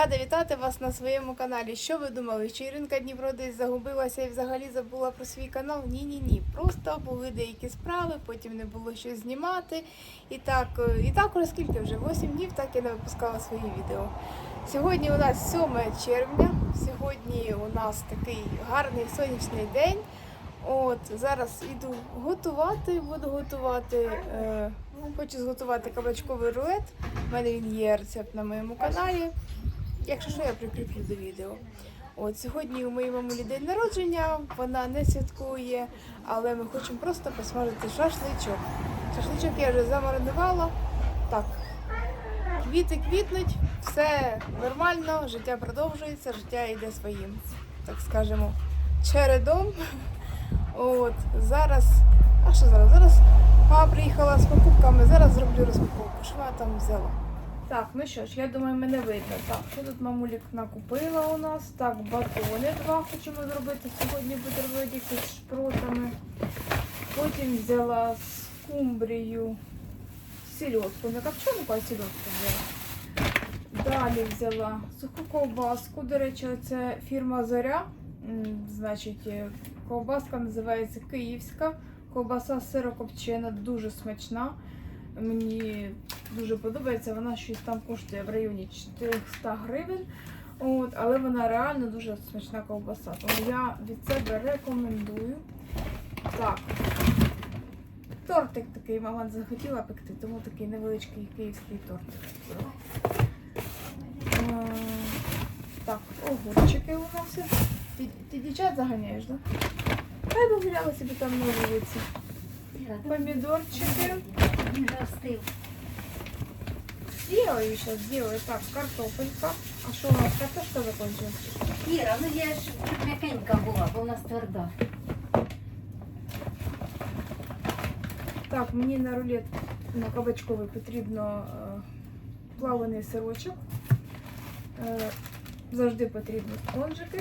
Рада вітати вас на своєму каналі. Що ви думали? Що Іринка Дніпро десь загубилася і взагалі забула про свій канал? Ні, ні, ні. Просто були деякі справи, потім не було що знімати. І так, е, і так уже вже? 8 днів так я не випускала свої відео. Сьогодні у нас 7 червня. Сьогодні у нас такий гарний сонячний день. От зараз іду готувати, буду готувати. Е, хочу зготувати кабачковий рулет. У мене він є рецепт на моєму каналі. Якщо що, я прикріплю до відео. От сьогодні у моїй мамулі день народження, вона не святкує, але ми хочемо просто посмажити шашличок. Шашличок я вже замаринувала. Так, квіти квітнуть, все нормально, життя продовжується, життя йде своїм, так скажемо, чередом. От, зараз. А що зараз? Зараз мама приїхала з покупками, зараз зроблю розпаковку. Що вона там взяла? Так, ну що ж, я думаю, мене видно. Так, що тут мамулік накупила у нас? Так, батони два хочемо зробити сьогодні бутербродики з шпротами. Потім взяла скумбрію, сільотку, не копчену, а сільотку взяла. Далі взяла суху ковбаску. До речі, це фірма Зоря. Значить, е, ковбаска називається Київська. Ковбаса сирокопчена, дуже смачна. Мені дуже подобається. Вона щось там коштує в районі 400 гривень. От, але вона реально дуже смачна ковбаса. Тому я від себе рекомендую. Так. Тортик такий мама захотіла пекти, тому такий невеличкий київський тортик. Е, Так, огурчики у нас. є. Ти, ти дівчат заганяєш, так? Да? Хай би гуляли собі там на вулиці. Помідорчики. Вже остив. Сейчас, делаю. Так, картопелька. А что у нас картошка закончилась? Іра, ну я ж щоб м'якенька була, бо в нас тверда. Так, мені на рулет на кабачковий потрібно е, плаваний сирочок. Е, завжди потрібні спонжики.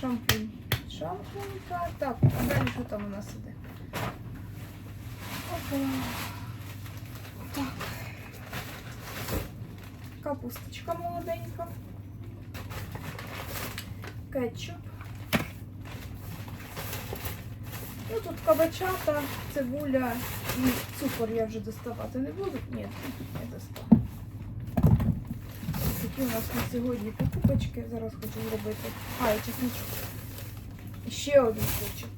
Шампунь. Шампунька. Так, а далі що там у нас іде? Так. Капусточка молоденька. Кетчуп. Ну тут кабачата, цибуля і цукор я вже доставати не буду. Ні, не достану. Такі у нас на сьогодні покупочки. Зараз хочу зробити. А, і чесничок. І ще один кетчуп.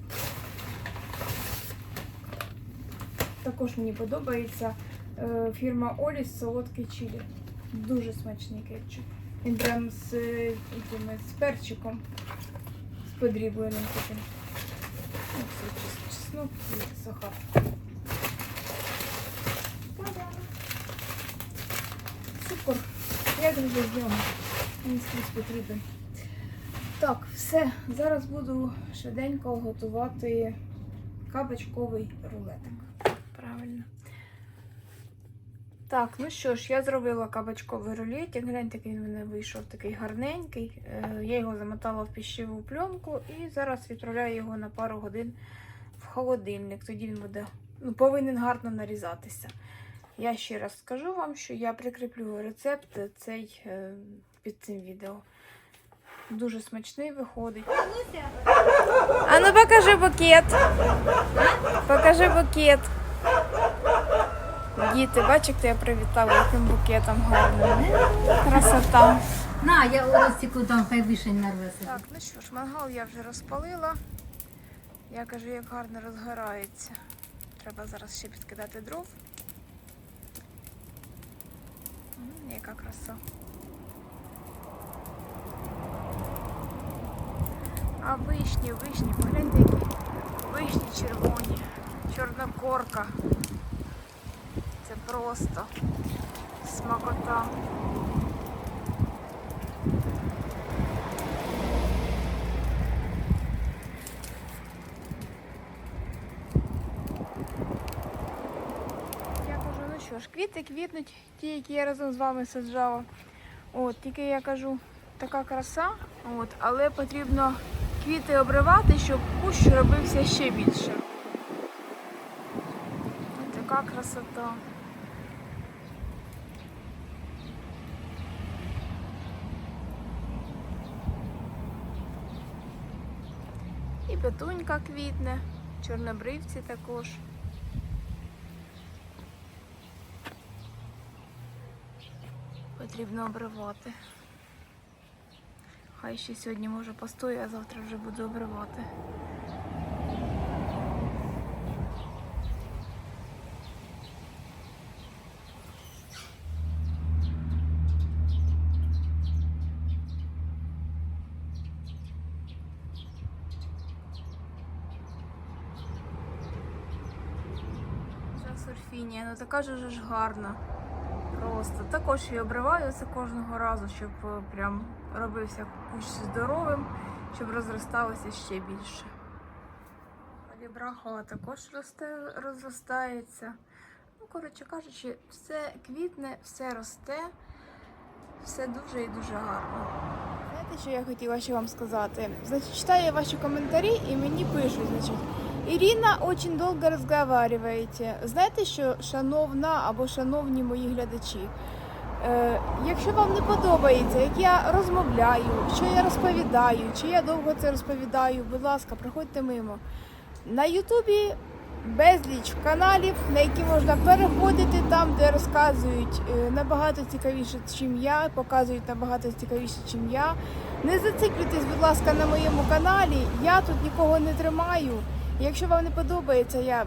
Також мені подобається е, фірма Оліс солодкий чилі. Дуже смачний кетчуп. Він прям з, е, з перчиком, з подрібленим таким. Ну, чеснок і сахар. Цукор. Як же без нього? Він скрізь потрібен. Так, все. Зараз буду швиденько готувати кабачковий рулетик. Правильно. Так, ну що ж, я зробила кабачковий рулетик. Гляньте, який він вийшов такий гарненький. Е, Я його замотала в піщеву пленку і зараз відправляю його на пару годин в холодильник. Тоді він буде ну, повинен гарно нарізатися. Я ще раз скажу вам, що я прикріплю рецепт цей е, під цим відео. Дуже смачний виходить. А ну покажи букет. Покажи букет. Діти, бачите, я привітала яким букетом гарним. Красота. На, я Оростіку там хай вишень нарвеся. Так, ну що ж, мангал я вже розпалила. Я кажу, як гарно розгорається. Треба зараз ще підкидати дров. М, Яка краса. А вишні, вишні, погляньте, які вишні червоні, чорна корка. Просто смакота. Я кажу, ну що ж, квіти квітнуть, ті, які я разом з вами саджала. От, тільки я кажу, така краса, от, але потрібно квіти обривати, щоб кущ робився ще більше. Така красота. Петунька квітне, чорнобривці також. Потрібно обривати. Хай ще сьогодні може постою, а завтра вже буду обривати. Сурфінія, ну така ж ж гарна. Просто також її обриваю це кожного разу, щоб е, прям робився кущ здоровим, щоб розросталося ще більше. Олібрахова також росте, розростається. Ну, коротше кажучи, все квітне, все росте, все дуже і дуже гарно. Знаєте, що я хотіла ще вам сказати? Значить, читаю ваші коментарі і мені пишуть, значить. Ірина очень довго розговариваєте. Знаєте, що шановна або шановні мої глядачі, е, якщо вам не подобається, як я розмовляю, що я розповідаю, чи я довго це розповідаю, будь ласка, проходьте мимо. На Ютубі безліч каналів, на які можна переходити там, де розказують е, набагато цікавіше, чим я, показують набагато цікавіше, чим я. Не зациклюйтесь, будь ласка, на моєму каналі. Я тут нікого не тримаю. Якщо вам не подобається, я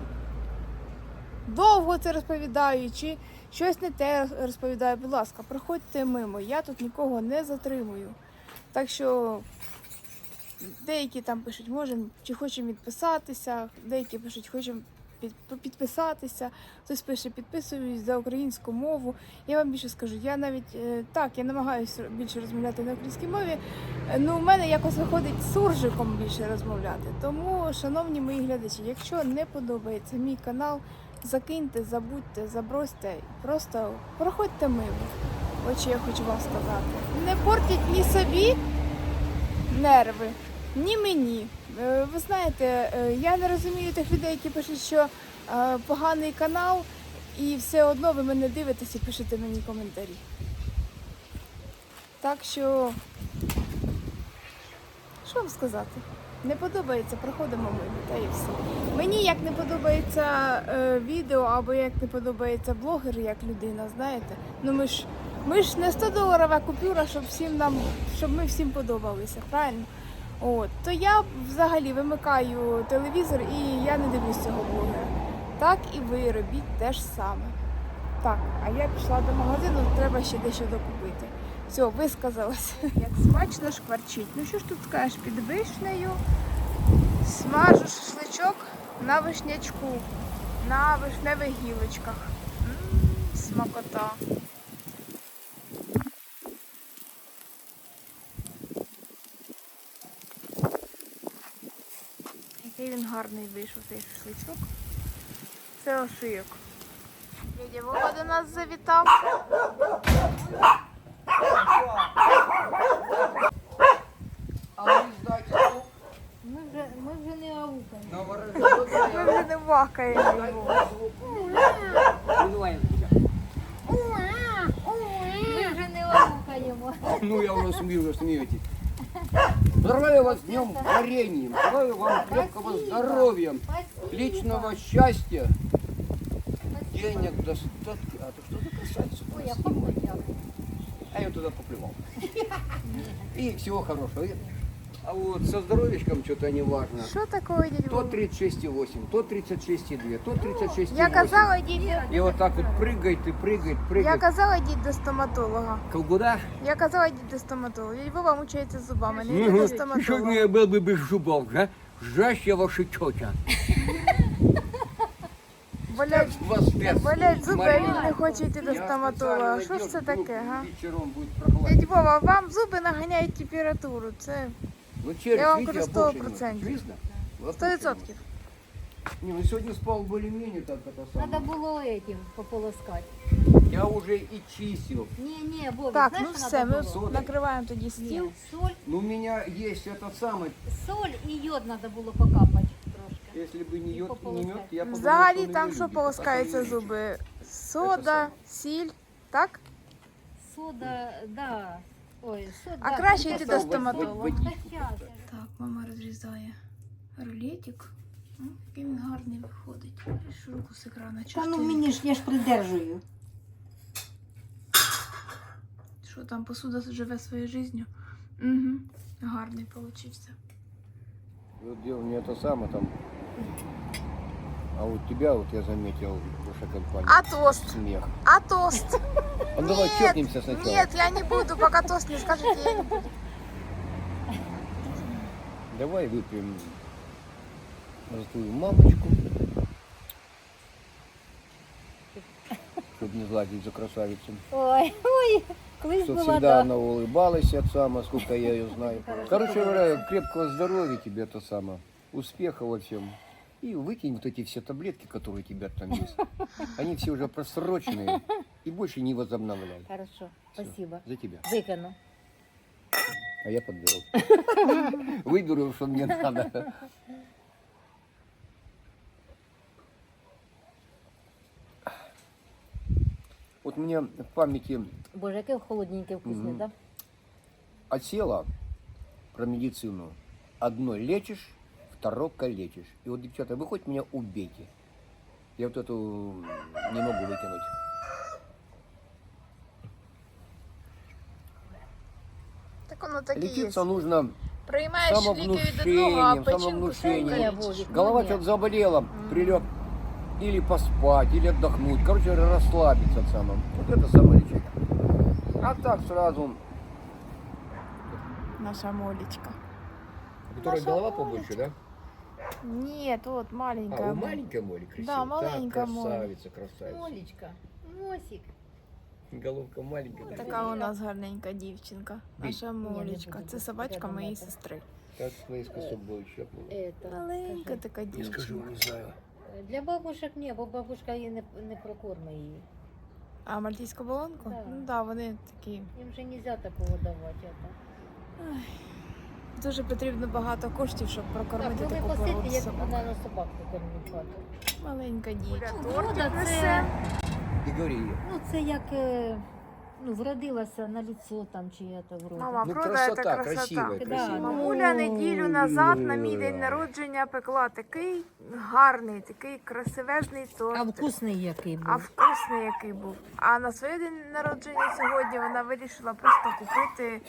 довго це розповідаю, чи щось не те розповідаю, будь ласка, проходьте мимо. Я тут нікого не затримую. Так що деякі там пишуть, можемо чи хочемо відписатися, деякі пишуть, хочемо підписатися, хтось пише, підписуюсь за українську мову. Я вам більше скажу, я навіть е, так, я намагаюся більше розмовляти на українській мові. Е, Ну, у мене якось виходить суржиком більше розмовляти. Тому, шановні мої глядачі, якщо не подобається мій канал, закиньте, забудьте, забросьте, просто проходьте мимо. От що я хочу вам сказати. Не портіть ні собі нерви, ні мені. Е, Ви знаєте, е, я не розумію тих людей, які пишуть, що е, поганий канал, і все одно ви мене дивитесь і пишете мені коментарі. Так що, що вам сказати? Не подобається, проходимо мимо, та і все. Мені як не подобається е, відео, або як не подобається блогер як людина, знаєте. Ну ми ж ми ж не 100 доларова купюра, щоб всім нам, щоб ми всім подобалися, правильно? От, то я взагалі вимикаю телевізор і я не дивлюсь цього блогера. Так і ви робіть те ж саме. Так, а я пішла до магазину, треба ще дещо докупити. Все, висказалася. Як смачно шкварчить. Ну що ж тут скажеш, під вишнею смажу шашличок на вишнячку, на вишневих гілочках. М, Смакота. Який він гарний вийшов цей шашличок. Це ошийок. Дядя Вова до нас завітав. А Ми вже, ми вже не аукаємо. Ми вже не вахаємо. Ми вже не аукаємо. Ну, я уже смею, уже смеетесь. Поздравляю вас днем вареньем. Желаю вам крепкого здоровья, личного счастья, денег, достатки. А то что за красавица? Ой, я помню. А я туда поплевал. И всего хорошего. А вот со здоровьечком что-то не важно. Що такого, дядя То Вова? 36,8, то 36,2, то 36,8. Я казала, йдіть. И вот так вот прыгает и прыгает, Я прыгает. казала, йдіть до стоматолога. Куда? Я казала, йдіть до стоматолога. Дядя Вова мучається зубами, не йде Угу. до Еще стоматолога. не был бы без зубов, да? Жаще ваши тетя. Болять, Вас пять. болять зуби, а він Марина. не хоче йти до Я стоматолога. специально Що ж це надел, таке, вдруг га? Вечером будет прохладно. Дядя Вова, вам зуби наганяють температуру. Це Ну, через, Я вам видите, кажу, опущено. 100%. Видно? 100%. Не, ну сегодня спал более-менее так это самое. Надо було этим пополоскати. Я уже и чистил. Ні, ні, Бобі, так, знаєш, ну що все, надо ми було? Содой. накриваємо тоді Ні, стіл. соль, Ну, у меня есть этот самый. соль і йод треба було покапати трошки. Если бы не И йод, не пополоскать. мед, я подумал, Взагалі что он там её що любит, полоскаються а то не зуби? Сода, саме. сіль, так? Сода, да. А краще йти так, до стоматолога. Так, мама розрізає Рулетик. Ну, який він гарний виходить. Руку з екрана Та ну мені ж я ж придержую. Що там посуда живе своєю життю? Угу. Гарний получився. Вот дело не это самое там. А вот тебя вот я заметил, ваша компания. А тост? Смех. А тост? А ну давай чокнемся сначала. Нет, я не буду, пока тост не скажете, я не буду. Давай выпьем за твою мамочку. Чтобы не зладить за красавицу. Ой, ой, колись Что всегда да. она улыбалась от сама, сколько я ее знаю. Короче говоря, крепкого здоровья тебе то самое. Успеха во всем. И выкинь вот эти все таблетки, которые у тебя там есть. Они все уже просроченные. И больше не возобновляй. Хорошо, Всё, спасибо. За тебя. Викину. А я подберу. Выберу, что мне надо. Вот мне в памяти Боже, яке холодненьке вкусне, Мгм. да? осело про медицину. Одно лечишь, второе калечишь. И вот, девчата, вы хоть меня убейте. Я вот эту не могу выкинуть. Так воно так і є. Лечиться нужно Приймаєш ліки від одного, а самовнушением, печінку самовнушением. Ні, своєю Боже. Голова Ну, что-то нет. заболела, прилег или поспать, или отдохнуть. Короче, говоря, расслабиться от самого. Вот это самолечение. А так сразу, Наша молечка. у которой Наша голова Олечка. побольше, да? Нет, вот А, маленькая. у маленькой моли красивая. Да, маленькая так, Молли. красавица, красавица. Молічка, носик. Головка маленькая. такая. Така у нас гарненька дівчинка. Бій. Наша Ні, не молечка. буду. Це собачка Рядом моєї это. сестри. Как твои скособой щепнула. Это, Маленька скажи. така Не скажу, дівчинка. не знаю. Для бабушек ні, бо бабушка її не, не прокорме її. А мальтійську балонку? Так. Ну да, вони такі. Їм же нельзя такого давати. Это. Дуже потрібно багато коштів, щоб Так, прокормити ну таку породу я собак. вона на собак покормлю. Маленька дівчинка. Порода це, ну, це як е, ну, вродилася на лицо там чи я то вроде. Мама, Ну, прода це красота, красота. красивая, Да, красивая. Мамуля неділю назад на мій день народження пекла такий гарний, такий красивезний торт. А вкусний який був. А вкусний який був. А на своє день народження сьогодні вона вирішила просто купити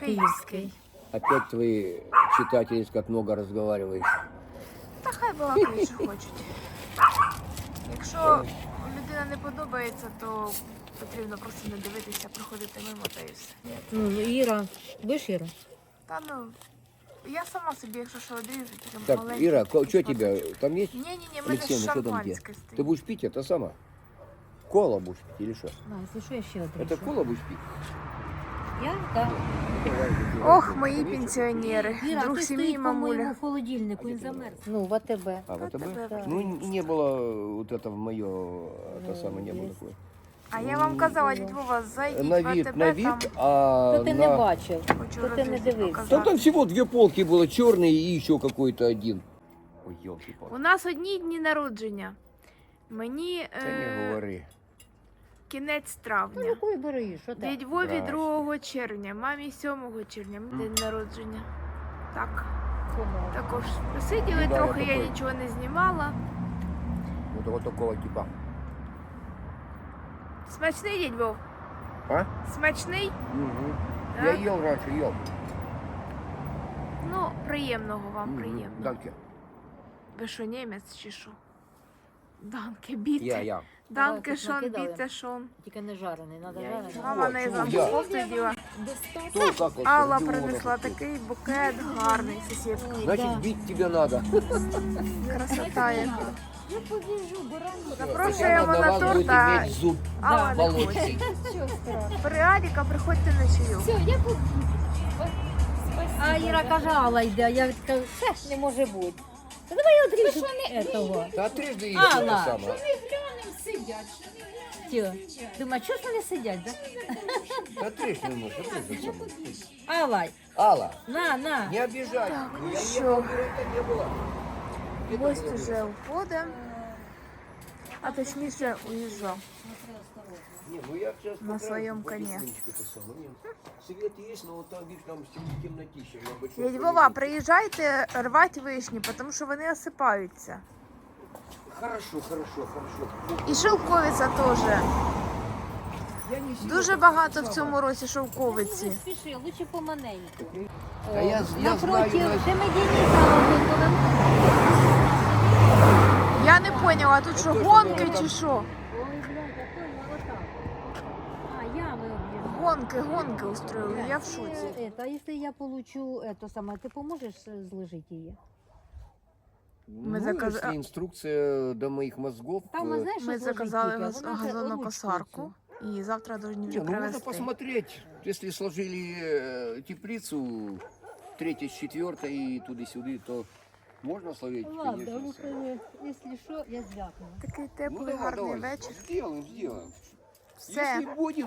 київський. Опять твои читатели как много разговариваешь. Та хай балакають, що хочуть. Якщо людина не подобається, то потрібно просто не дивитися, проходити мимо та і все. Ну, Іра, будеш Іра? Та ну, я сама собі, якщо що одріжу, то Так, маленький Ира, такий что тебе? шматочок. Там есть? Ні-ні-ні, в мене Алексеевна, что там где? шампанське Ты стоїть. будешь пить это сама? Кола будешь пить или что? А, якщо що, я ще одріжу. Это кола будешь пить? Я? Так. Ох, мої пенсіонери. Іра, Друг ти сім'ї стоїть по моєму мамуля. холодильнику, він замерз. Ну, в АТБ. А, вот Это это? да. Ну, и не было вот это в мое, это Ну, самое, не было есть. такое. А я вам казала, дядь Вова, зайдіть На в вид, АТБ, на вид, там а То ти не на... бачив, хочу то ти не родину дивився. Там, показати. там всего две полки было, черные и еще какой-то один. Ой, елки У палки нас одні дні народження. Мені Да не е, говори. кінець Ну, травня. якої бери, що так? Дядь Вові 2 червня, мамі 7 червня, день народження. Так, Кому? також посиділи Ну, да, трохи, я я нічого не знімала. Вот, вот такого типа. Смачний дядь Вов? А? Смачний? Мгм. Да? Я ел раньше, ел. Ну, приємного вам, Мгм. приємного. Данке. Ви що, німець чи що? Данке, біте. Я, я. Тут шон, накидали. шон. Тільки не жарений, треба жарений. Мама не забув я? вот Алла принесла такий букет гарний, сусідка. Ой, Значит, бить тебе надо. Красота яка. Я побіжу, баранку. Запрошуємо на торт, а Алла не хоче. При Аліка приходьте на чайок. А Іра каже, Алла йде, а я кажу, це не може бути. Та давай я одріжу этого. Да трижды и Алла. это самое. Тьо. Думаю, чого ж вони сидять, да? Да трижды не можешь, да трижды самое. Алла, Алла, на, на. не обижай. Так, Ну, ну я що? ехал, говорю, это не было. Где ты Гость была? уже уходить. А точніше уїжджав. На своем коне. Свет есть, но вот там, видишь, там тем- темнотища. на большом Дядь. Вова, приїжджайте рвати вишні, тому що вони осипаються. Хорошо, хорошо, хорошо. І шовковиця теж. Дуже багато в цьому році шовковиці. спіши, лучше поманеньку. Дениса виходимо. Я не поняла, тут що гонки чи що? Ой, блядь, а то я отак. А, ями об'їжджаю Гонки, гонки устроїли, я в шоці. Е, Это, а если я получу это самое, ты поможешь э, сложить ее? Мы ну, заказ- если инструкция до моих мозгов. Там, а э, знаешь, Ми що заказали сложить газ- тільки? Вона же газонокосарку і завтра повинні Не, вже ну можно привезти. посмотреть, если сложили э, теплицу третьей с четвертой и туды-сюды, то можно словить, ручиться. Ладно, конечно. ну, всё. конечно, если что, я звякну. Такий Ну, теплий, давай, гарний давай, вечір. Сделаем, сделаем. Все. Если будет,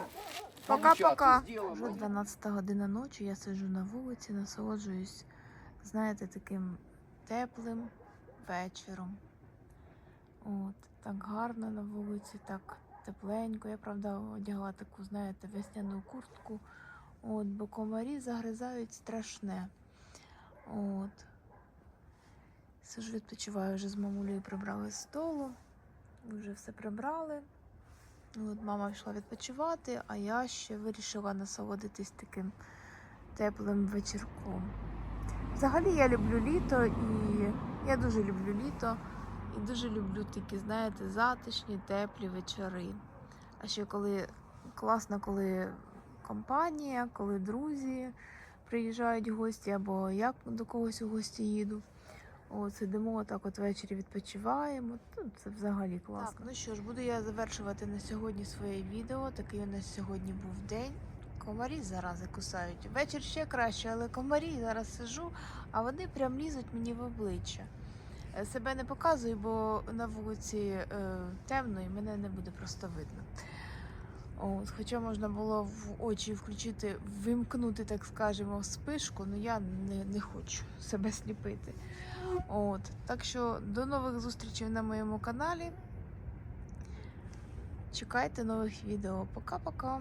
Пока-пока. сделаем. Вже 12 година ночі, я сиджу на вулиці, насолоджуюсь, знаєте, таким теплим вечором. От, так гарно на вулиці, так тепленько. Я правда одягла таку, знаєте, весняну куртку. От, бо комарі загризають страшне. От. Сижу, відпочиваю вже з мамулею прибрали з столу. Вже все прибрали. От мама йшла відпочивати, а я ще вирішила насолодитись таким теплим вечірком. Взагалі я люблю літо і я дуже люблю літо і дуже люблю такі, знаєте, затишні, теплі вечори. А ще коли класно, коли компанія, коли друзі приїжджають гості, або я до когось у гості їду. От, сидимо так от ввечері відпочиваємо. Це взагалі класно. Так, ну що ж, буду я завершувати на сьогодні своє відео. Такий у нас сьогодні був день. Комарі зарази кусають. Вечір ще краще, але комарі зараз сижу, а вони прям лізуть мені в обличчя. Е, Себе не показую, бо на вулиці е, темно і мене не буде просто видно. От, хоча можна було в очі включити, вимкнути, так скажемо, спишку, але я не, не хочу себе сліпити. От, так що до нових зустрічей на моєму каналі. Чекайте нових відео. Пока-пока.